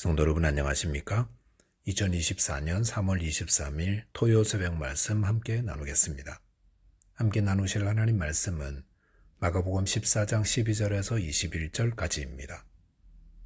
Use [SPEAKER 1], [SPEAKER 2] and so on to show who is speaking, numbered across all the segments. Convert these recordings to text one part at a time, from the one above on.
[SPEAKER 1] 성도 여러분 안녕하십니까? 2024년 3월 23일 토요 새벽 말씀 함께 나누겠습니다. 함께 나누실 하나님 말씀은 마가복음 14장 12절에서 21절까지입니다.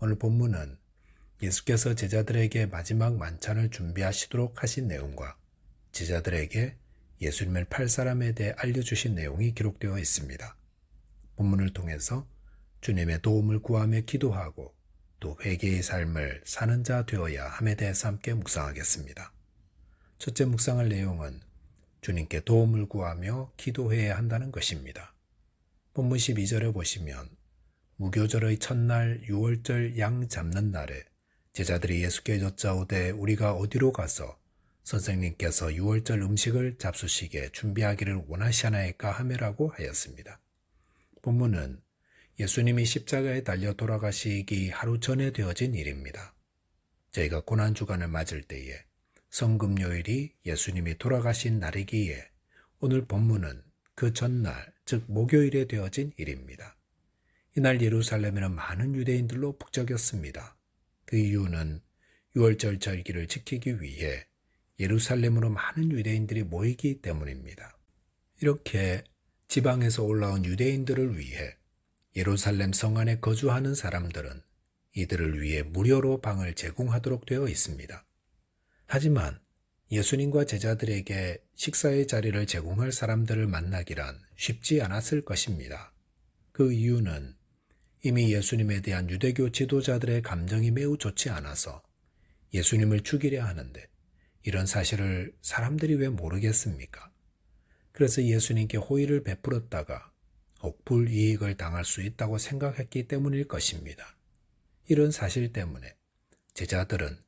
[SPEAKER 1] 오늘 본문은 예수께서 제자들에게 마지막 만찬을 준비하시도록 하신 내용과 제자들에게 예수님을 팔 사람에 대해 알려주신 내용이 기록되어 있습니다. 본문을 통해서 주님의 도움을 구하며 기도하고 또 회개의 삶을 사는 자 되어야 함에 대해서 함께 묵상하겠습니다. 첫째 묵상할 내용은 주님께 도움을 구하며 기도해야 한다는 것입니다. 본문 12절에 보시면 무교절의 첫날 6월절 양 잡는 날에 제자들이 예수께 여짜오되 우리가 어디로 가서 선생님께서 6월절 음식을 잡수시게 준비하기를 원하시나이까 하매라고 하였습니다. 본문은 예수님이 십자가에 달려 돌아가시기 하루 전에 되어진 일입니다. 저희가 고난주간을 맞을 때에 성금요일이 예수님이 돌아가신 날이기에 오늘 본문은 그 전날, 즉 목요일에 되어진 일입니다. 이날 예루살렘에는 많은 유대인들로 북적였습니다. 그 이유는 6월절 절기를 지키기 위해 예루살렘으로 많은 유대인들이 모이기 때문입니다. 이렇게 지방에서 올라온 유대인들을 위해 예루살렘 성 안에 거주하는 사람들은 이들을 위해 무료로 방을 제공하도록 되어 있습니다. 하지만 예수님과 제자들에게 식사의 자리를 제공할 사람들을 만나기란 쉽지 않았을 것입니다. 그 이유는 이미 예수님에 대한 유대교 지도자들의 감정이 매우 좋지 않아서 예수님을 죽이려 하는데 이런 사실을 사람들이 왜 모르겠습니까? 그래서 예수님께 호의를 베풀었다가 억불 이익을 당할 수 있다고 생각했기 때문일 것입니다. 이런 사실 때문에 제자들은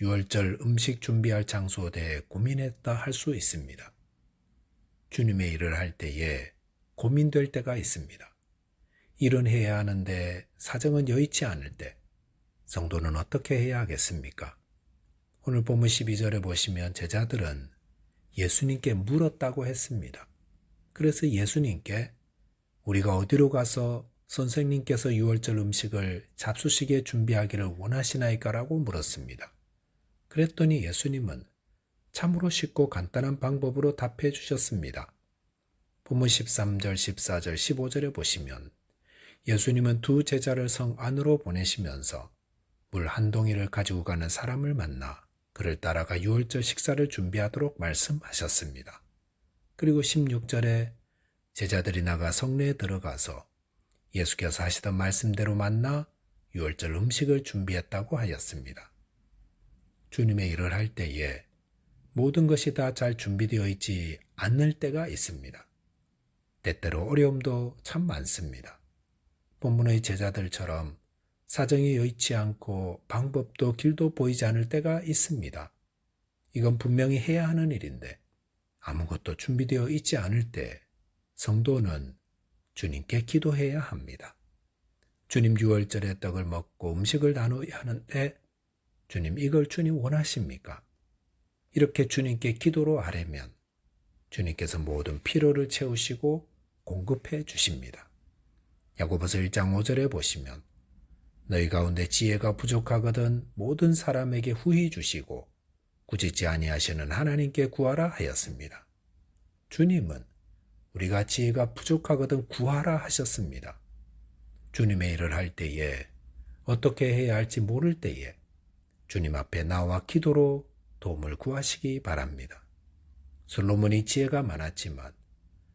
[SPEAKER 1] 6월절 음식 준비할 장소에 대해 고민했다 할 수 있습니다. 주님의 일을 할 때에 고민될 때가 있습니다. 일은 해야 하는데 사정은 여의치 않을 때 성도는 어떻게 해야 하겠습니까? 오늘 본문 12절에 보시면 제자들은 예수님께 물었다고 했습니다. 그래서 예수님께 우리가 어디로 가서 선생님께서 6월절 음식을 잡수시게 준비하기를 원하시나이까라고 물었습니다. 그랬더니 예수님은 참으로 쉽고 간단한 방법으로 답해 주셨습니다. 본문 13절, 14절, 15절에 보시면 예수님은 두 제자를 성 안으로 보내시면서 물 한 동이를 가지고 가는 사람을 만나 그를 따라가 6월절 식사를 준비하도록 말씀하셨습니다. 그리고 16절에 제자들이 나가 성내에 들어가서 예수께서 하시던 말씀대로 만나 6월절 음식을 준비했다고 하였습니다. 주님의 일을 할 때에 모든 것이 다 잘 준비되어 있지 않을 때가 있습니다. 때때로 어려움도 참 많습니다. 본문의 제자들처럼 사정이 여의치 않고 방법도 길도 보이지 않을 때가 있습니다. 이건 분명히 해야 하는 일인데 아무것도 준비되어 있지 않을 때 성도는 주님께 기도해야 합니다. 주님 6월절에 떡을 먹고 음식을 나눠야 하는데 주님 이걸 주님 원하십니까? 이렇게 주님께 기도로 아뢰면 주님께서 모든 필요를 채우시고 공급해 주십니다. 야고보서 1장 5절에 보시면 너희 가운데 지혜가 부족하거든 모든 사람에게 후히 주시고 꾸짖지 아니하시는 하나님께 구하라 하였습니다. 주님은 우리가 지혜가 부족하거든 구하라 하셨습니다. 주님의 일을 할 때에 어떻게 해야 할지 모를 때에 주님 앞에 나와 기도로 도움을 구하시기 바랍니다. 솔로몬이 지혜가 많았지만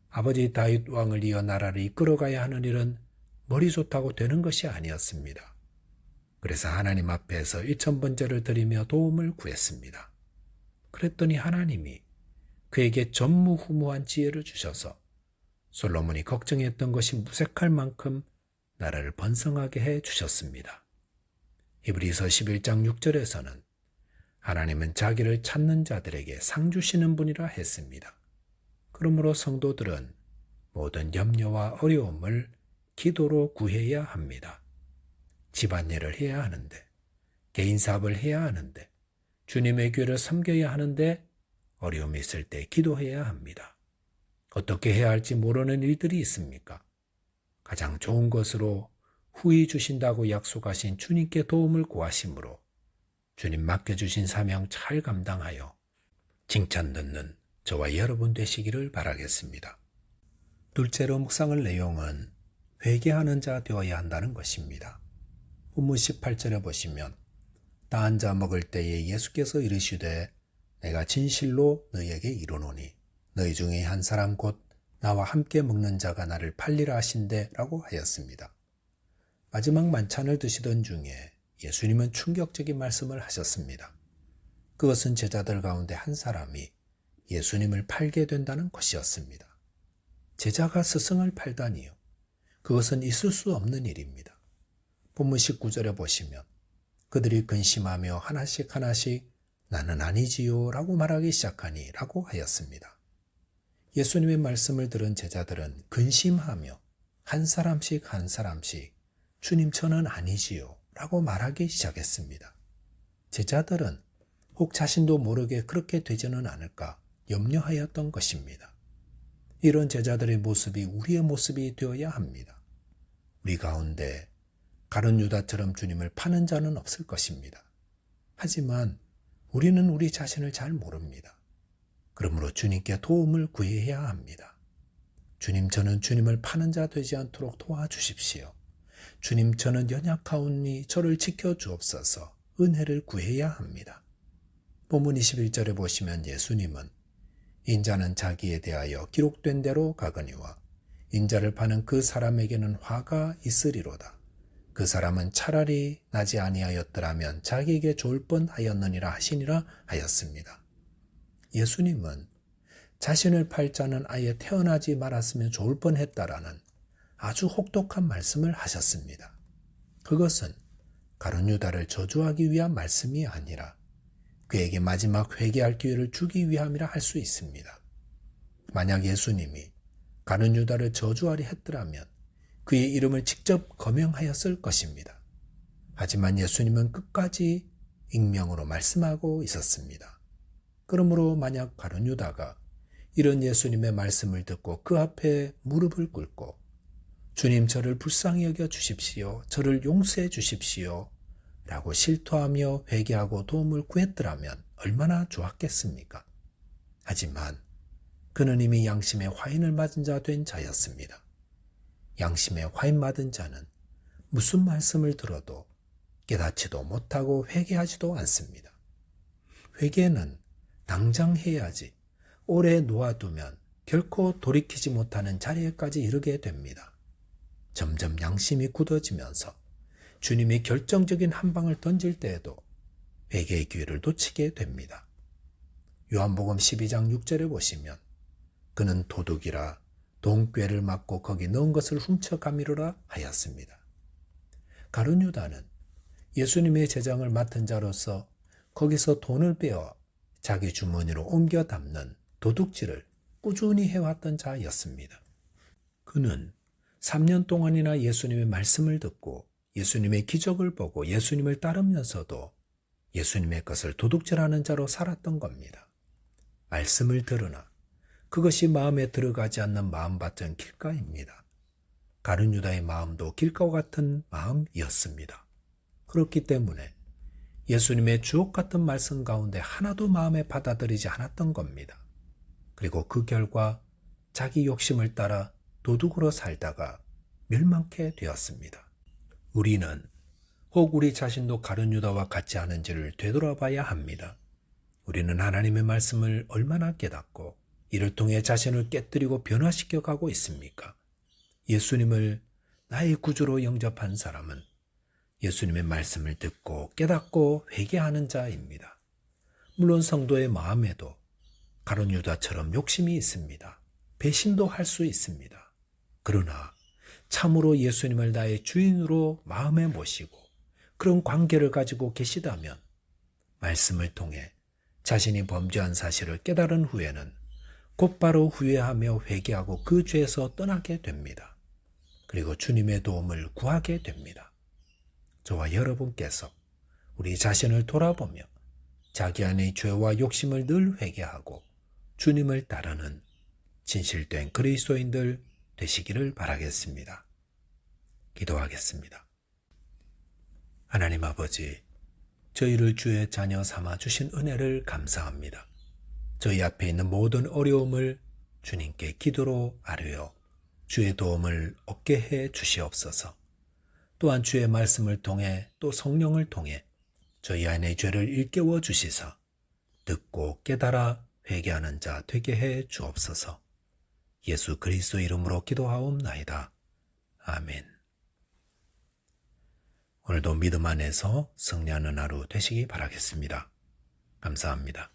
[SPEAKER 1] 아버지 다윗 왕을 이어 나라를 이끌어가야 하는 일은 머리 좋다고 되는 것이 아니었습니다. 그래서 하나님 앞에서 일천번제를 드리며 도움을 구했습니다. 그랬더니 하나님이 그에게 전무후무한 지혜를 주셔서 솔로몬이 걱정했던 것이 무색할 만큼 나라를 번성하게 해 주셨습니다. 히브리서 11장 6절에서는 하나님은 자기를 찾는 자들에게 상 주시는 분이라 했습니다. 그러므로 성도들은 모든 염려와 어려움을 기도로 구해야 합니다. 집안일을 해야 하는데, 개인 사업을 해야 하는데, 주님의 교회를 섬겨야 하는데, 어려움이 있을 때 기도해야 합니다. 어떻게 해야 할지 모르는 일들이 있습니까? 가장 좋은 것으로 후히 주신다고 약속하신 주님께 도움을 구하심으로 주님 맡겨주신 사명 잘 감당하여 칭찬 듣는 저와 여러분 되시기를 바라겠습니다. 둘째로 묵상할 내용은 회개하는 자 되어야 한다는 것입니다. 본문 18절에 보시면 다 앉아 먹을 때에 예수께서 이르시되 내가 진실로 너희에게 이르노니 너희 중에 한 사람 곧 나와 함께 먹는 자가 나를 팔리라 하신대라고 하였습니다. 마지막 만찬을 드시던 중에 예수님은 충격적인 말씀을 하셨습니다. 그것은 제자들 가운데 한 사람이 예수님을 팔게 된다는 것이었습니다. 제자가 스승을 팔다니요. 그것은 있을 수 없는 일입니다. 본문 19절에 보시면 그들이 근심하며 하나씩 하나씩 나는 아니지요 라고 말하기 시작하니 라고 하였습니다. 예수님의 말씀을 들은 제자들은 근심하며 한 사람씩 한 사람씩 주님 저는 아니지요 라고 말하기 시작했습니다. 제자들은 혹 자신도 모르게 그렇게 되지는 않을까 염려하였던 것입니다. 이런 제자들의 모습이 우리의 모습이 되어야 합니다. 우리 가운데 가론 유다처럼 주님을 파는 자는 없을 것입니다. 하지만 우리는 우리 자신을 잘 모릅니다. 그러므로 주님께 도움을 구해야 합니다. 주님, 저는 주님을 파는 자 되지 않도록 도와주십시오. 주님, 저는 연약하오니 저를 지켜주옵소서 은혜를 구해야 합니다. 본문 21절에 보시면 예수님은 인자는 자기에 대하여 기록된 대로 가거니와 인자를 파는 그 사람에게는 화가 있으리로다. 그 사람은 차라리 나지 아니하였더라면 자기에게 좋을 뻔하였느니라 하시니라 하였습니다. 예수님은 자신을 팔 자는 아예 태어나지 말았으면 좋을 뻔했다라는 아주 혹독한 말씀을 하셨습니다. 그것은 가론 유다를 저주하기 위한 말씀이 아니라 그에게 마지막 회개할 기회를 주기 위함이라 할 수 있습니다. 만약 예수님이 가론 유다를 저주하려 했더라면 그의 이름을 직접 거명하였을 것입니다. 하지만 예수님은 끝까지 익명으로 말씀하고 있었습니다. 그러므로 만약 가론 유다가 이런 예수님의 말씀을 듣고 그 앞에 무릎을 꿇고 주님 저를 불쌍히 여겨 주십시오. 저를 용서해 주십시오. 라고 실토하며 회개하고 도움을 구했더라면 얼마나 좋았겠습니까? 하지만 그는 이미 양심의 화인을 맞은 자 된 자였습니다. 양심의 화인 맞은 자는 무슨 말씀을 들어도 깨닫지도 못하고 회개하지도 않습니다. 회개는 당장 해야지 오래 놓아두면 결코 돌이키지 못하는 자리에까지 이르게 됩니다. 점점 양심이 굳어지면서 주님이 결정적인 한 방을 던질 때에도 회개의 기회를 놓치게 됩니다. 요한복음 12장 6절에 보시면 그는 도둑이라 동꾀를 맞고 거기 넣은 것을 훔쳐가미르라 하였습니다. 가룟 유다는 예수님의 제장을 맡은 자로서 거기서 돈을 빼어 자기 주머니로 옮겨 담는 도둑질을 꾸준히 해왔던 자였습니다. 그는 3년 동안이나 예수님의 말씀을 듣고 예수님의 기적을 보고 예수님을 따르면서도 예수님의 것을 도둑질하는 자로 살았던 겁니다. 말씀을 들으나 그것이 마음에 들어가지 않는 마음밭은 길가입니다. 가룟 유다의 마음도 길가와 같은 마음이었습니다. 그렇기 때문에 예수님의 주옥 같은 말씀 가운데 하나도 마음에 받아들이지 않았던 겁니다. 그리고 그 결과 자기 욕심을 따라 도둑으로 살다가 멸망케 되었습니다. 우리는 혹 우리 자신도 가룟 유다와 같지 않은지를 되돌아봐야 합니다. 우리는 하나님의 말씀을 얼마나 깨닫고 이를 통해 자신을 깨뜨리고 변화시켜 가고 있습니까? 예수님을 나의 구주로 영접한 사람은 예수님의 말씀을 듣고 깨닫고 회개하는 자입니다. 물론 성도의 마음에도 가론 유다처럼 욕심이 있습니다. 배신도 할 수 있습니다. 그러나 참으로 예수님을 나의 주인으로 마음에 모시고 그런 관계를 가지고 계시다면 말씀을 통해 자신이 범죄한 사실을 깨달은 후에는 곧바로 후회하며 회개하고 그 죄에서 떠나게 됩니다. 그리고 주님의 도움을 구하게 됩니다. 저와 여러분께서 우리 자신을 돌아보며 자기 안의 죄와 욕심을 늘 회개하고 주님을 따르는 진실된 그리스도인들 되시기를 바라겠습니다. 기도하겠습니다. 하나님 아버지, 저희를 주의 자녀 삼아 주신 은혜를 감사합니다. 저희 앞에 있는 모든 어려움을 주님께 기도로 아뢰어 주의 도움을 얻게 해 주시옵소서. 또한 주의 말씀을 통해 또 성령을 통해 저희 안의 죄를 일깨워 주시사 듣고 깨달아 회개하는 자 되게 해 주옵소서. 예수 그리스도 이름으로 기도하옵나이다. 아멘. 오늘도 믿음 안에서 승리하는 하루 되시기 바라겠습니다. 감사합니다.